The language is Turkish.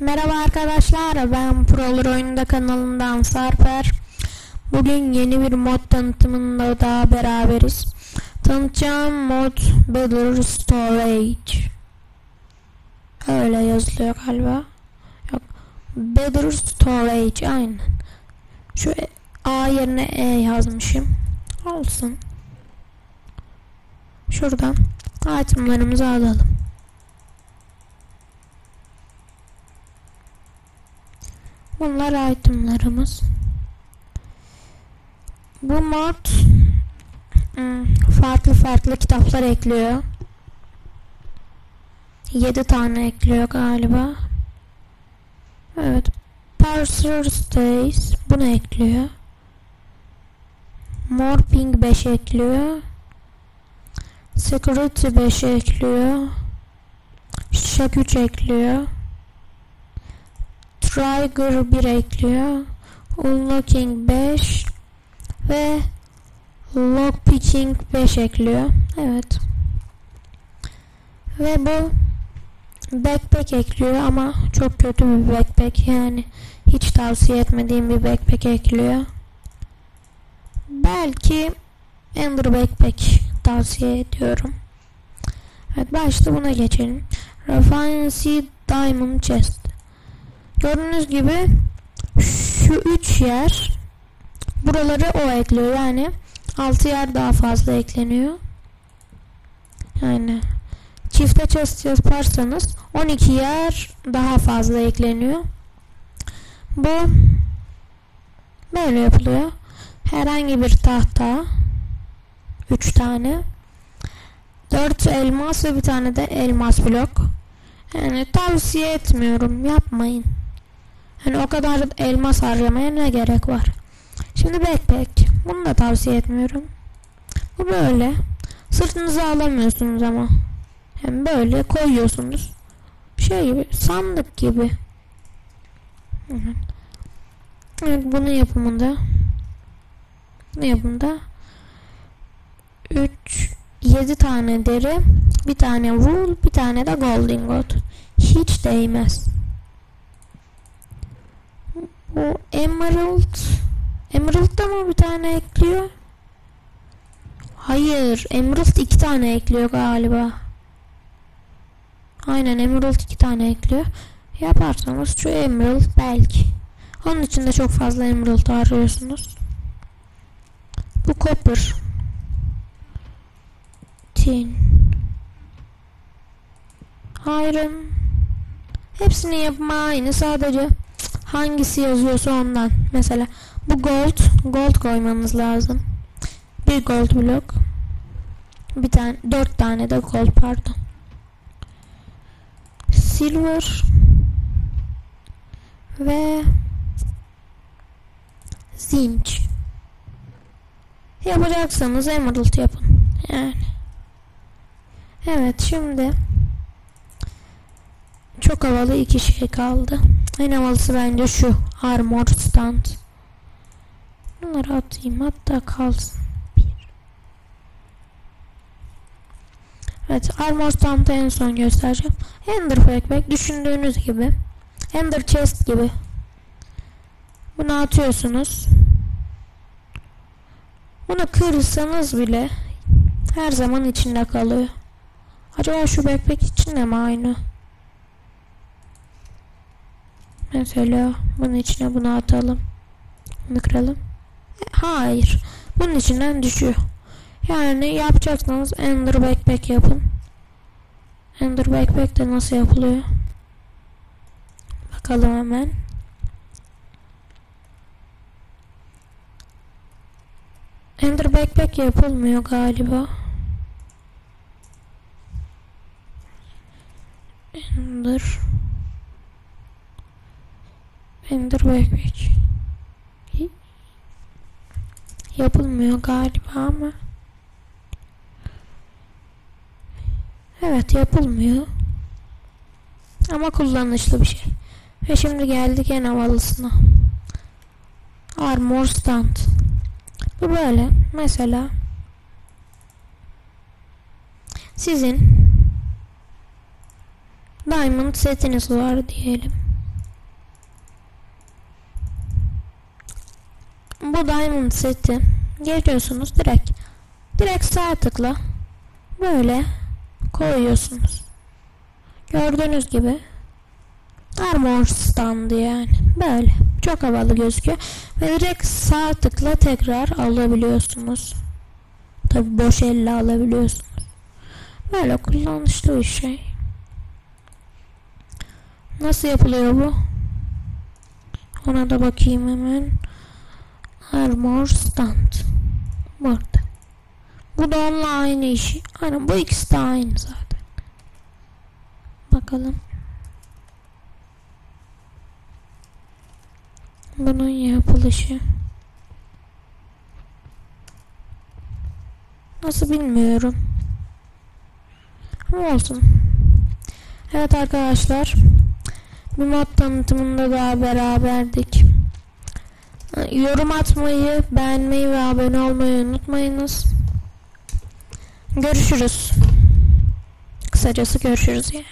Merhaba arkadaşlar ben Prolar Oyunda kanalından Sarper. Bugün yeni bir mod tanıtımında daha beraberiz. Tanıtacağım mod Better Storage. Öyle yazılıyor galiba. Yok Better Storage aynen. Şu A yerine E yazmışım. Olsun. Şuradan itemlarımızı alalım Bunlar itemlarımız. Bu mod hmm, farklı farklı kitaplar ekliyor. 7 tane ekliyor galiba. Evet. Parser Stays bunu ekliyor. Morping 5 ekliyor. Security 5 ekliyor. Şak 3 ekliyor. Trigger 1 ekliyor. Unlocking 5 ve Lockpicking 5 ekliyor. Evet. Ve bu backpack ekliyor ama çok kötü bir backpack yani hiç tavsiye etmediğim bir backpack ekliyor. Belki Ender backpack tavsiye ediyorum. Evet başta buna geçelim. Refinecy Diamond Chest. Gördüğünüz gibi şu üç yer buraları o ekliyor yani 6 yer daha fazla ekleniyor. Yani çifte chest yaparsanız 12 yer daha fazla ekleniyor. Bu böyle yapılıyor. Herhangi bir tahta 3 tane 4 elmas ve bir tane de elmas blok. Yani tavsiye etmiyorum. Yapmayın. Hani o kadar elmas harcamaya ne gerek var? Şimdi backpack. Bunu da tavsiye etmiyorum. Bu böyle. Sırtınıza alamıyorsunuz ama. Hem böyle koyuyorsunuz. Şey gibi sandık gibi. Evet bunun yapımında ne yapımında 3 7 tane deri bir tane wool bir tane de gold hiç değmez bu emerald. Emerald da mı bir tane ekliyor? Hayır emerald iki tane ekliyor galiba. Aynen emerald iki tane ekliyor. Yaparsanız şu emerald belki. Onun için de çok fazla emerald arıyorsunuz. Bu copper. Tin. İron. Hepsini yapma aynı sadece hangisi yazıyorsa ondan. Mesela bu gold gold koymanız lazım. Bir gold blok. Bir tane dört tane de gold pardon. Silver ve zinc. Yapacaksanız emerald yapın. Yani. Evet şimdi çok havalı iki şey kaldı en havalısı bence şu. Armor stand. Bunları atayım. Hatta kalsın. Evet armor stand'ı en son göstereceğim. Ender backpack düşündüğünüz gibi. Ender chest gibi. Bunu atıyorsunuz. Bunu kırırsanız bile her zaman içinde kalıyor. Acaba şu backpack içinde mi aynı? Mesela bunun içine bunu atalım. Bunu kıralım. Hayır. Bunun içinden düşüyor. Yani yapacaksanız Ender Backpack yapın. Ender Backpack de nasıl yapılıyor? Bakalım hemen. Ender Backpack yapılmıyor galiba. Ender Ender Backpack yapılmıyor galiba ama. Evet yapılmıyor. Ama kullanışlı bir şey. Ve şimdi geldik en havalısına. Armor Stand. Bu böyle. Mesela sizin diamond setiniz var diyelim. Bu diamond seti geliyorsunuz direkt direkt sağ tıkla böyle koyuyorsunuz. Gördüğünüz gibi armor standı yani böyle çok havalı gözüküyor ve direkt sağ tıkla tekrar alabiliyorsunuz. Tabi boş elle alabiliyorsunuz. Böyle kullanışlı bir şey. Nasıl yapılıyor bu? Ona da bakayım hemen. Armor stand. Burada. Bu da onunla aynı işi. Aynen bu ikisi de aynı zaten. Bakalım. Bunun yapılışı. Nasıl bilmiyorum. Ama olsun. Evet arkadaşlar. Bir mod tanıtımında daha beraberdik. Yorum atmayı, beğenmeyi ve abone olmayı unutmayınız. Görüşürüz. Kısacası görüşürüz yani.